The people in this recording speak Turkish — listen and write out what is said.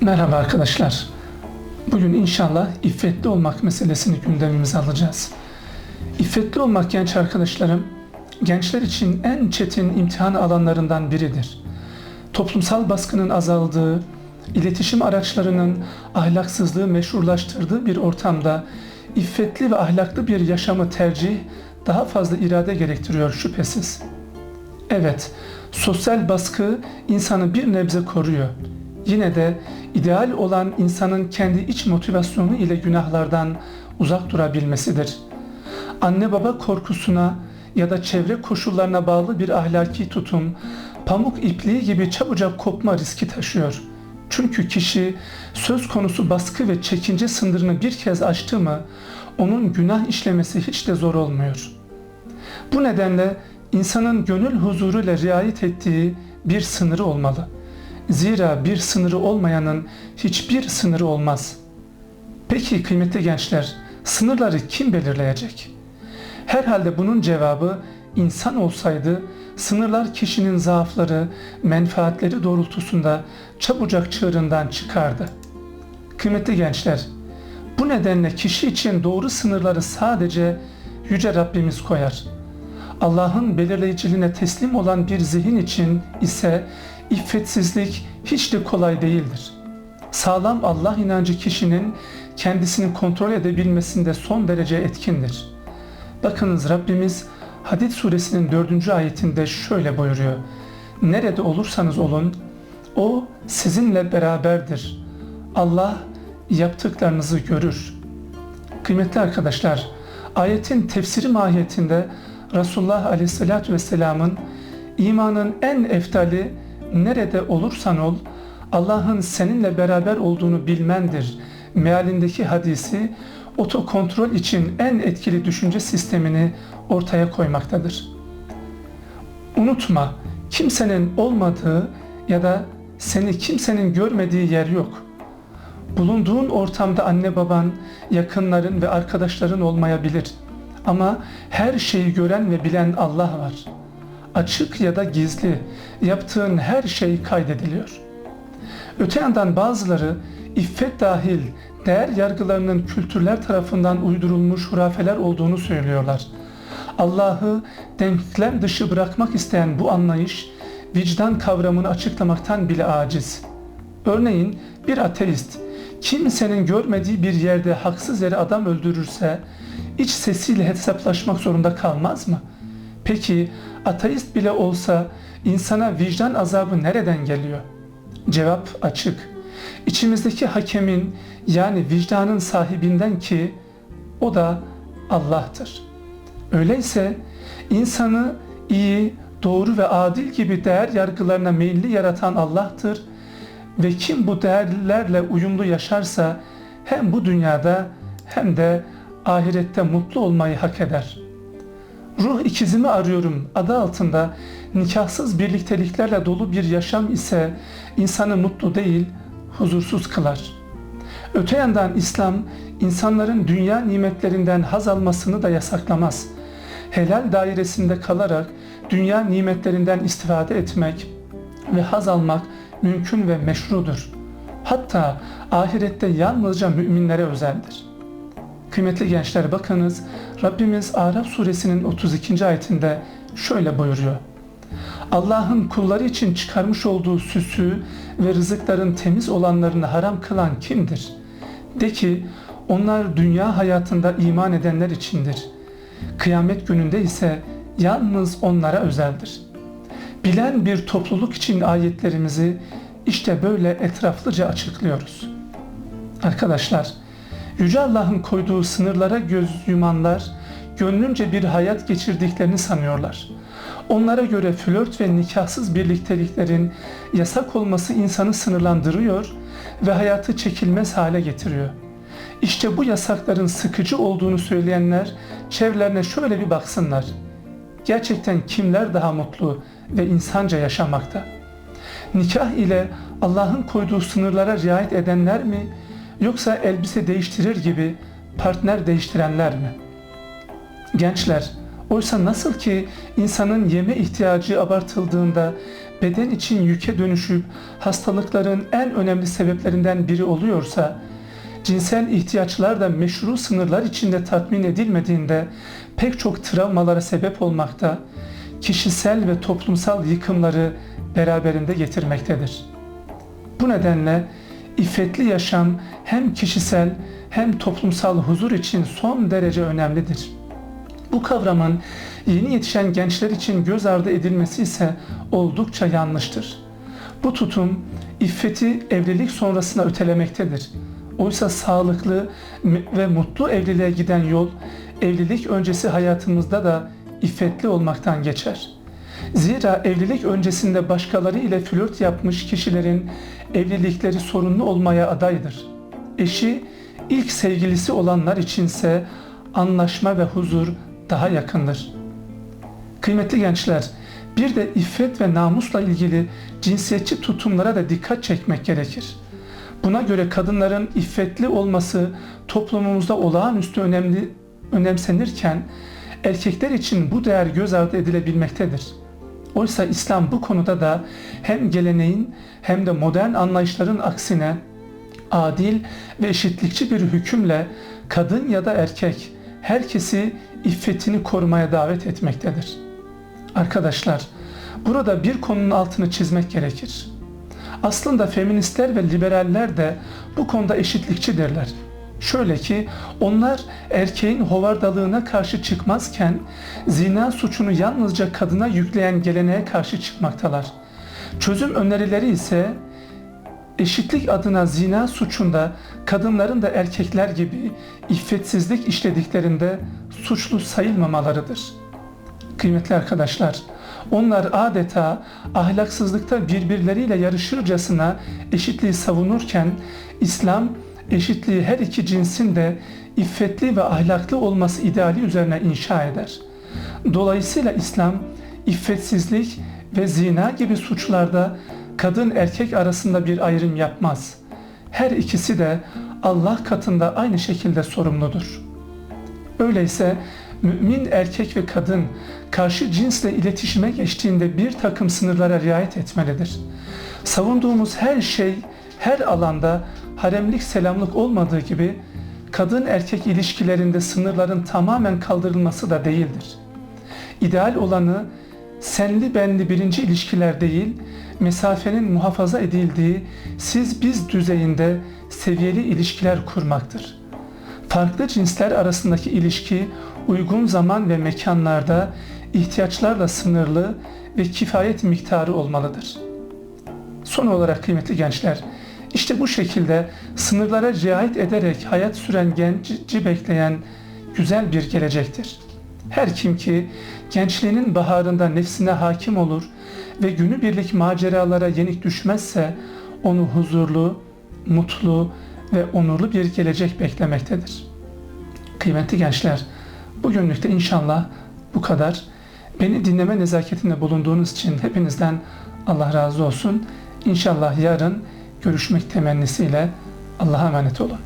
Merhaba arkadaşlar. Bugün inşallah iffetli olmak meselesini gündemimize alacağız. İffetli olmak genç arkadaşlarım, gençler için en çetin imtihan alanlarından biridir. Toplumsal baskının azaldığı, iletişim araçlarının ahlaksızlığı meşrulaştırdığı bir ortamda iffetli ve ahlaklı bir yaşamı tercih daha fazla irade gerektiriyor şüphesiz. Evet, sosyal baskı insanı bir nebze koruyor. Yine de ideal olan insanın kendi iç motivasyonu ile günahlardan uzak durabilmesidir. Anne baba korkusuna ya da çevre koşullarına bağlı bir ahlaki tutum, pamuk ipliği gibi çabucak kopma riski taşıyor. Çünkü kişi söz konusu baskı ve çekince sınırını bir kez aştı mı, onun günah işlemesi hiç de zor olmuyor. Bu nedenle insanın gönül huzuruyla riayet ettiği bir sınırı olmalı. Zira bir sınırı olmayanın hiçbir sınırı olmaz. Peki kıymetli gençler, sınırları kim belirleyecek? Herhalde bunun cevabı insan olsaydı sınırlar kişinin zaafları, menfaatleri doğrultusunda çabucak çığırından çıkardı. Kıymetli gençler, bu nedenle kişi için doğru sınırları sadece Yüce Rabbimiz koyar. Allah'ın belirleyiciliğine teslim olan bir zihin için ise iffetsizlik hiç de kolay değildir. Sağlam Allah inancı kişinin kendisini kontrol edebilmesinde son derece etkindir. Bakınız Rabbimiz Hadid suresinin dördüncü ayetinde şöyle buyuruyor. Nerede olursanız olun, O sizinle beraberdir. Allah yaptıklarınızı görür. Kıymetli arkadaşlar, ayetin tefsiri mahiyetinde Resulullah Aleyhisselatü Vesselam'ın imanın en eftali nerede olursan ol Allah'ın seninle beraber olduğunu bilmendir mealindeki hadisi otokontrol için en etkili düşünce sistemini ortaya koymaktadır. Unutma, kimsenin olmadığı ya da seni kimsenin görmediği yer yok. Bulunduğun ortamda anne baban, yakınların ve arkadaşların olmayabilir. Ama her şeyi gören ve bilen Allah var. Açık ya da gizli, yaptığın her şey kaydediliyor. Öte yandan bazıları iffet dahil değer yargılarının kültürler tarafından uydurulmuş hurafeler olduğunu söylüyorlar. Allah'ı denklem dışı bırakmak isteyen bu anlayış vicdan kavramını açıklamaktan bile aciz. Örneğin bir ateist kimsenin görmediği bir yerde haksız yere adam öldürürse iç sesiyle hesaplaşmak zorunda kalmaz mı? Peki ateist bile olsa insana vicdan azabı nereden geliyor? Cevap açık. İçimizdeki hakemin yani vicdanın sahibinden ki o da Allah'tır. Öyleyse insanı iyi, doğru ve adil gibi değer yargılarına meyilli yaratan Allah'tır ve kim bu değerlerle uyumlu yaşarsa hem bu dünyada hem de ahirette mutlu olmayı hak eder. Ruh ikizimi arıyorum adı altında nikahsız birlikteliklerle dolu bir yaşam ise insanı mutlu değil, huzursuz kılar. Öte yandan İslam insanların dünya nimetlerinden haz almasını da yasaklamaz. Helal dairesinde kalarak dünya nimetlerinden istifade etmek ve haz almak mümkün ve meşrudur. Hatta ahirette yalnızca müminlere özeldir. Kıymetli gençler bakınız Rabbimiz Araf suresinin 32. ayetinde şöyle buyuruyor. Allah'ın kulları için çıkarmış olduğu süsü ve rızıkların temiz olanlarını haram kılan kimdir? De ki onlar dünya hayatında iman edenler içindir. Kıyamet gününde ise yalnız onlara özeldir. Bilen bir topluluk için ayetlerimizi işte böyle etraflıca açıklıyoruz. Arkadaşlar, Yüce Allah'ın koyduğu sınırlara göz yumanlar gönlünce bir hayat geçirdiklerini sanıyorlar. Onlara göre flört ve nikahsız birlikteliklerin yasak olması insanı sınırlandırıyor ve hayatı çekilmez hale getiriyor. İşte bu yasakların sıkıcı olduğunu söyleyenler çevrelerine şöyle bir baksınlar. Gerçekten kimler daha mutlu ve insanca yaşamakta? Nikah ile Allah'ın koyduğu sınırlara riayet edenler mi yoksa elbise değiştirir gibi partner değiştirenler mi? Gençler, Oysa nasıl ki insanın yeme ihtiyacı abartıldığında beden için yüke dönüşüp hastalıkların en önemli sebeplerinden biri oluyorsa, cinsel ihtiyaçlar da meşru sınırlar içinde tatmin edilmediğinde pek çok travmalara sebep olmakta, kişisel ve toplumsal yıkımları beraberinde getirmektedir. Bu nedenle iffetli yaşam hem kişisel hem toplumsal huzur için son derece önemlidir. Bu kavramın yeni yetişen gençler için göz ardı edilmesi ise oldukça yanlıştır. Bu tutum iffeti evlilik sonrasına ötelemektedir. Oysa sağlıklı ve mutlu evliliğe giden yol evlilik öncesi hayatımızda da iffetli olmaktan geçer. Zira evlilik öncesinde başkaları ile flört yapmış kişilerin evlilikleri sorunlu olmaya adaydır. Eşi ilk sevgilisi olanlar içinse anlaşma ve huzur daha yakındır. Kıymetli gençler, bir de iffet ve namusla ilgili cinsiyetçi tutumlara da dikkat çekmek gerekir. Buna göre kadınların iffetli olması toplumumuzda olağanüstü önemli önemsenirken erkekler için bu değer göz ardı edilebilmektedir. Oysa İslam bu konuda da hem geleneğin hem de modern anlayışların aksine adil ve eşitlikçi bir hükümle kadın ya da erkek herkesi iffetini korumaya davet etmektedir. Arkadaşlar, burada bir konunun altını çizmek gerekir. Aslında feministler ve liberaller de bu konuda eşitlikçidirler. Şöyle ki onlar erkeğin hovardalığına karşı çıkmazken zina suçunu yalnızca kadına yükleyen geleneğe karşı çıkmaktalar. Çözüm önerileri ise eşitlik adına zina suçunda kadınların da erkekler gibi iffetsizlik işlediklerinde suçlu sayılmamalarıdır. Kıymetli arkadaşlar, onlar adeta ahlaksızlıkta birbirleriyle yarışırcasına eşitliği savunurken İslam eşitliği her iki cinsin de iffetli ve ahlaklı olması ideali üzerine inşa eder. Dolayısıyla İslam iffetsizlik ve zina gibi suçlarda kadın erkek arasında bir ayrım yapmaz. Her ikisi de Allah katında aynı şekilde sorumludur. Öyleyse mümin erkek ve kadın karşı cinsle iletişime geçtiğinde bir takım sınırlara riayet etmelidir. Savunduğumuz her şey her alanda haremlik selamlık olmadığı gibi kadın erkek ilişkilerinde sınırların tamamen kaldırılması da değildir. İdeal olanı senli benli birinci ilişkiler değil, mesafenin muhafaza edildiği siz biz düzeyinde seviyeli ilişkiler kurmaktır. Farklı cinsler arasındaki ilişki uygun zaman ve mekanlarda ihtiyaçlarla sınırlı ve kifayet miktarı olmalıdır. Son olarak kıymetli gençler, işte bu şekilde sınırlara riayet ederek hayat süren genci bekleyen güzel bir gelecektir. Her kim ki gençliğinin baharında nefsine hakim olur ve günübirlik maceralara yenik düşmezse onu huzurlu, mutlu ve onurlu bir gelecek beklemektedir. Kıymetli gençler, bugünlük de inşallah bu kadar. Beni dinleme nezaketinde bulunduğunuz için hepinizden Allah razı olsun. İnşallah yarın görüşmek temennisiyle Allah'a emanet olun.